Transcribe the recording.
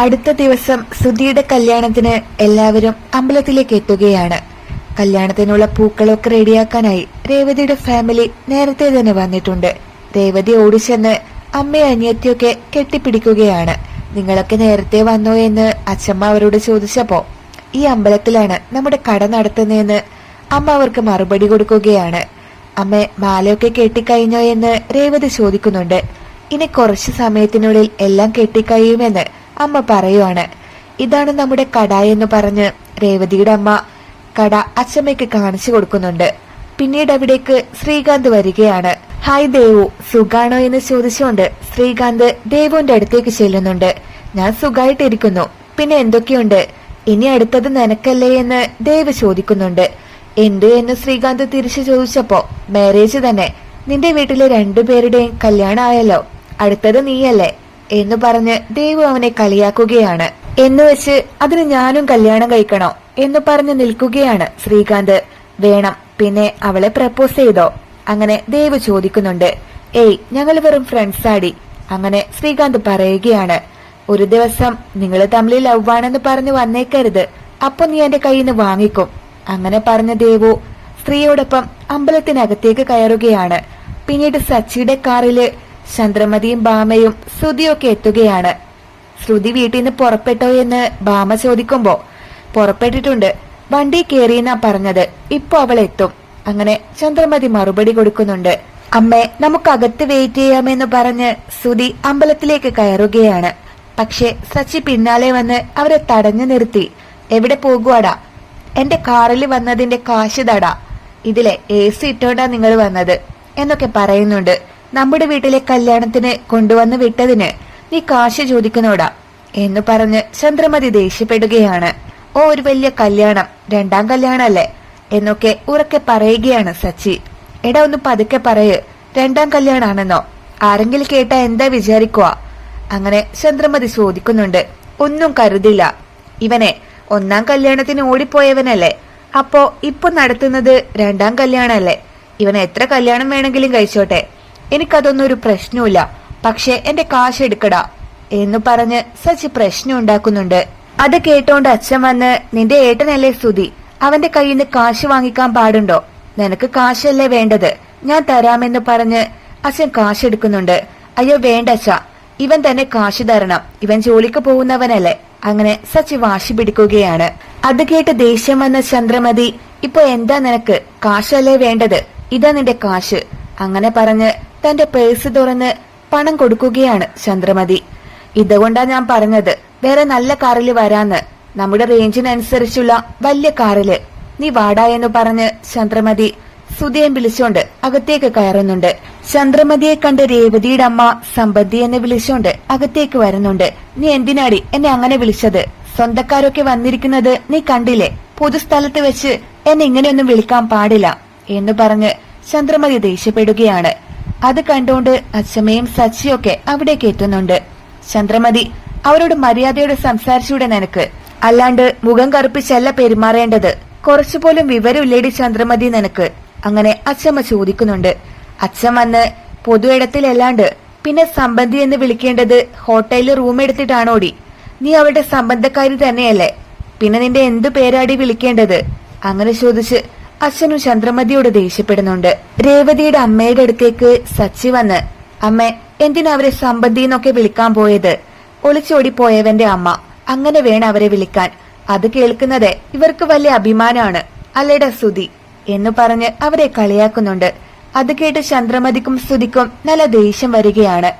അടുത്ത ദിവസം സുധിയുടെ കല്യാണത്തിന് എല്ലാവരും അമ്പലത്തിലേക്ക് എത്തുകയാണ്. കല്യാണത്തിനുള്ള പൂക്കളൊക്കെ റെഡിയാക്കാനായി രേവതിയുടെ ഫാമിലി നേരത്തെ തന്നെ വന്നിട്ടുണ്ട്. രേവതി ഓടിച്ചെന്ന് അമ്മയും അനിയത്തിയൊക്കെ കെട്ടിപ്പിടിക്കുകയാണ്. നിങ്ങളൊക്കെ നേരത്തെ വന്നോ എന്ന് അച്ഛമ്മ അവരോട് ചോദിച്ചപ്പോ ഈ അമ്പലത്തിലാണ് നമ്മുടെ കട നടത്തുന്നതെന്ന് അമ്മ അവർക്ക് മറുപടി കൊടുക്കുകയാണ്. അമ്മ മാലയൊക്കെ കെട്ടിക്കഴിഞ്ഞോ എന്ന് രേവതി ചോദിക്കുന്നുണ്ട്. ഇനി കുറച്ചു സമയത്തിനുള്ളിൽ എല്ലാം കെട്ടിക്കഴിയുമെന്ന് അമ്മ പറയുവാണ്. ഇതാണ് നമ്മുടെ കട എന്ന് പറഞ്ഞ് രേവതിയുടെ അമ്മ കട അച്ഛമ്മയ്ക്ക് കാണിച്ചു കൊടുക്കുന്നുണ്ട്. പിന്നീട് അവിടേക്ക് ശ്രീകാന്ത് വരികയാണ്. ഹായ് ദേവു സുഖാണോ? എന്ന് ചോദിച്ചുകൊണ്ട് ശ്രീകാന്ത് ദേവുവിന്റെ അടുത്തേക്ക് ചെല്ലുന്നുണ്ട്. ഞാൻ സുഖായിട്ടിരിക്കുന്നു. പിന്നെ എന്തൊക്കെയുണ്ട്? ഇനി അടുത്തത് നിനക്കല്ലേ? എന്ന് ദേവ് ചോദിക്കുന്നുണ്ട്. എന്ത്? എന്ന് ശ്രീകാന്ത് തിരിച്ചു ചോദിച്ചപ്പോ മാരേജ് തന്നെ. നിന്റെ വീട്ടിലെ രണ്ടുപേരുടെയും കല്യാണം ആയല്ലോ അടുത്തത് നീയല്ലേ? എന്ന് പറഞ്ഞ് ദേവു അവനെ കളിയാക്കുകയാണ്. എന്ന് വെച്ച് അതിന് ഞാനും കല്യാണം കഴിക്കണോ എന്ന് പറഞ്ഞ് നിൽക്കുകയാണ് ശ്രീകാന്ത്. വേണം പിന്നെ അവളെ പ്രപ്പോസ് ചെയ്തോ? അങ്ങനെ ദേവ് ചോദിക്കുന്നുണ്ട്. ഏയ് ഞങ്ങൾ വെറും ഫ്രണ്ട്സ് ആടി. അങ്ങനെ ശ്രീകാന്ത് പറയുകയാണ്. ഒരു ദിവസം നിങ്ങൾ തമ്മിൽ ലവ് ആണെന്ന് പറഞ്ഞ് വന്നേക്കരുത്. അപ്പൊ നീ എന്റെ കയ്യിൽ നിന്ന് വാങ്ങിക്കും. അങ്ങനെ പറഞ്ഞ ദേവു സ്ത്രീയോടൊപ്പം അമ്പലത്തിനകത്തേക്ക് കയറുകയാണ്. പിന്നീട് സച്ചിയുടെ കാറിൽ ചന്ദ്രമതിയും ബാമയും ശ്രുതിയൊക്കെ എത്തുകയാണ്. ശ്രുതി വീട്ടിൽ നിന്ന് പുറപ്പെട്ടോ എന്ന് ബാമ ചോദിക്കുമ്പോ പുറപ്പെട്ടിട്ടുണ്ട്. വണ്ടി കയറിയെന്നാ പറഞ്ഞത്. ഇപ്പൊ അവൾ എത്തും. അങ്ങനെ ചന്ദ്രമതി മറുപടി കൊടുക്കുന്നുണ്ട്. അമ്മേ നമുക്ക് അകത്ത് വെയിറ്റ് ചെയ്യാമെന്ന് പറഞ്ഞ് ശ്രുതി അമ്പലത്തിലേക്ക് കയറുകയാണ്. പക്ഷെ സച്ചി പിന്നാലെ വന്ന് അവരെ തടഞ്ഞു നിർത്തി. എവിടെ പോകുവാടാ? എന്റെ കാറിൽ വന്നതിന്റെ കാശ് തടാ. ഇതിലെ എ സി ഇട്ടോണ്ടാ നിങ്ങൾ വന്നത് എന്നൊക്കെ പറയുന്നുണ്ട്. നമ്മുടെ വീട്ടിലെ കല്യാണത്തിന് കൊണ്ടുവന്ന് വിട്ടതിന് നീ കാശ് ചോദിക്കുന്നോടാ എന്ന് പറഞ്ഞ് ചന്ദ്രമതി ദേഷ്യപ്പെടുകയാണ്. ഓ ഒരു വലിയ കല്യാണം രണ്ടാം കല്യാണല്ലേ? എന്നൊക്കെ ഉറക്കെ പറയുകയാണ് സച്ചി. എടാ ഒന്ന് പതുക്കെ പറയ് രണ്ടാം കല്യാണാണെന്നോ? ആരെങ്കിലും കേട്ടാ എന്താ വിചാരിക്കുക അങ്ങനെ ചന്ദ്രമതി ചോദിക്കുന്നുണ്ട്. ഒന്നും കരുതില്ല. ഇവനെ ഒന്നാം കല്യാണത്തിന് ഓടിപ്പോയവനല്ലേ? അപ്പോ ഇപ്പൊ നടത്തുന്നത് രണ്ടാം കല്യാണല്ലേ? ഇവൻ എത്ര കല്യാണം വേണമെങ്കിലും കഴിച്ചോട്ടെ? എനിക്കതൊന്നും ഒരു പ്രശ്നവുമില്ല. പക്ഷെ എന്റെ കാശ് എടുക്കടാ എന്ന് പറഞ്ഞ് സച്ചി പ്രശ്നം ഉണ്ടാക്കുന്നുണ്ട്. അത് കേട്ടോണ്ട് അച്ഛൻ വന്ന് നിന്റെ ഏട്ടനല്ലേ സ്തുതി? അവന്റെ കയ്യിൽ നിന്ന് കാശ് വാങ്ങിക്കാൻ പാടുണ്ടോ? നിനക്ക് കാശല്ലേ വേണ്ടത്? ഞാൻ തരാമെന്ന് പറഞ്ഞ് അച്ഛൻ കാശ് എടുക്കുന്നുണ്ട്. അയ്യോ വേണ്ട അച്ഛ. ഇവൻ തന്നെ കാശ് തരണം. ഇവൻ ജോലിക്ക് പോകുന്നവനല്ലേ. അങ്ങനെ സച്ചി വാശി പിടിക്കുകയാണ്. അത് കേട്ട് ദേഷ്യം വന്ന ചന്ദ്രമതി ഇപ്പൊ എന്താ നിനക്ക്? കാശല്ലേ വേണ്ടത്? ഇതാ നിന്റെ കാശ്. അങ്ങനെ പറഞ്ഞ് തന്റെ പേഴ്സ് തുറന്ന് പണം കൊടുക്കുകയാണ് ചന്ദ്രമതി. ഇതുകൊണ്ടാ ഞാൻ പറഞ്ഞത് വേറെ നല്ല കാറിൽ വരാന്ന്. നമ്മുടെ റേഞ്ചിനനുസരിച്ചുള്ള വലിയ കാറിൽ. നീ വാടാ എന്ന് പറഞ്ഞ് ചന്ദ്രമതി സുധയം വിളിച്ചോണ്ട് അകത്തേക്ക് കയറുന്നുണ്ട്. ചന്ദ്രമതിയെ കണ്ട് രേവതിയുടെ അമ്മ സമ്പത്തി എന്ന് വിളിച്ചോണ്ട് അകത്തേക്ക് വരുന്നുണ്ട്. നീ എന്തിനാടി എന്നെ അങ്ങനെ വിളിച്ചത്? സ്വന്തക്കാരൊക്കെ വന്നിരിക്കുന്നത് നീ കണ്ടില്ലേ? പൊതുസ്ഥലത്ത് വെച്ച് എന്നെ ഇങ്ങനെയൊന്നും വിളിക്കാൻ പാടില്ല എന്ന് പറഞ്ഞ് ചന്ദ്രമതി ദേഷ്യപ്പെടുകയാണ്. അത് കണ്ടുകൊണ്ട് അച്ഛമ്മയും സച്ചിയൊക്കെ അവിടേക്ക് എത്തുന്നുണ്ട് ചന്ദ്രമതി അവരോട് മര്യാദയോടെ സംസാരിച്ചൂടെ നിനക്ക്? അല്ലാണ്ട് മുഖം കറുപ്പിച്ചല്ല പെരുമാറേണ്ടത്. കുറച്ചുപോലും വിവരമില്ലേടി ചന്ദ്രമതി നിനക്ക്? അങ്ങനെ അച്ഛമ്മ ചോദിക്കുന്നുണ്ട്. അച്ഛൻ വന്ന് പൊതു ഇടത്തിലല്ലാണ്ട് പിന്നെ സംബന്ധി എന്ന് വിളിക്കേണ്ടത് ഹോട്ടലിൽ റൂം എടുത്തിട്ടാണോടി? നീ അവരുടെ സംബന്ധക്കാരി തന്നെയല്ലേ. പിന്നെ നിന്റെ എന്തു പേരാടി വിളിക്കേണ്ടത്? അങ്ങനെ ചോദിച്ച് അച്ഛനും ചന്ദ്രമതിയോട് ദേഷ്യപ്പെടുന്നുണ്ട്. രേവതിയുടെ അമ്മയുടെ അടുത്തേക്ക് സച്ചി വന്ന് അമ്മ എന്തിനാ അവരെ സമ്പന്തി എന്നൊക്കെ വിളിക്കാൻ പോയത്? ഒളിച്ചോടി പോയവന്റെ അമ്മ. അങ്ങനെ വേണം അവരെ വിളിക്കാൻ. അത് കേൾക്കുന്നത് ഇവർക്ക് വലിയ അഭിമാനമാണ്. അല്ലേടാ സുതി എന്ന് പറഞ്ഞ് അവരെ കളിയാക്കുന്നുണ്ട്. അത് കേട്ട് ചന്ദ്രമതിക്കും സ്തുതിക്കും നല്ല ദേഷ്യം വരികയാണ്.